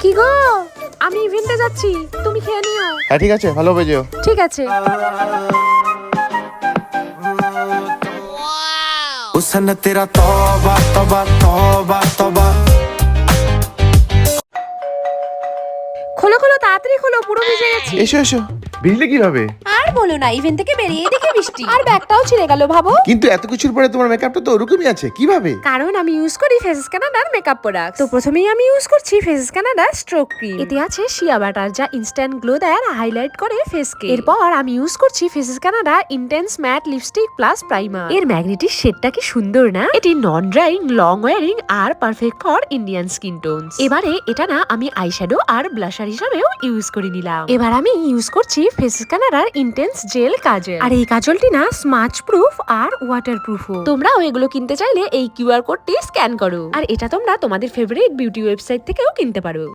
কি গো আমি ইভেন্টে যাচ্ছি তুমি খেয়ে নিও হ্যাঁ ঠিক আছে ভালো হবে যেও ঠিক আছে हुसन तेरा तौबा तौबा तौबा तौबा খোলো খোলো তাড়াতাড়ি খোলো পুরো ভিজে গেছি এসো এসো ভিজলে কিভাবে আর বলো না ইভেন্ট থেকে বেরিয়ে দেখে বৃষ্টি। আর ব্যাগটাও ছিঁড়ে গেল ভাবো। কিন্তু এত কিছুর পরে তোমার মেকআপটা তো ওরকমই আছে কীভাবে? কারণ আমি ইউজ করি ফেসেস কানাডার মেকআপ প্রোডাক্ট তো প্রথমেই আমি ইউজ করছি ফেসেস কানাডার স্ট্রোক ক্রিম এতে আছে শিয়া বাটার যা ইনস্ট্যান্ট গ্লো দেয় আর হাইলাইট করে ফেসকে এরপর আমি ইউজ করছি Faces Canada intense matte lipstick plus primer এর ম্যাগনেটিক শেডটা কি সুন্দর না? এটি non drying long wearing R perfect for Indian skin tones এবারে এটা না আমি আইশ্যাডো আর ব্লাশার হিসাবেও ইউজ করে নিলাম। এবার আমি ইউজ করছি ফেস ফেসেস কানাডার ইন্টেন্স জেল কাজল আর এই কাজলটি না স্মাচ প্রুফ আর ওয়াটার প্রুফ তোমরাও এগুলো কিনতে চাইলে এই কিউআর কোডটি স্ক্যান করো। আর এটা তোমরা তোমাদের ফেভারিট বিউটি ওয়েবসাইট থেকেও কিনতে পারো।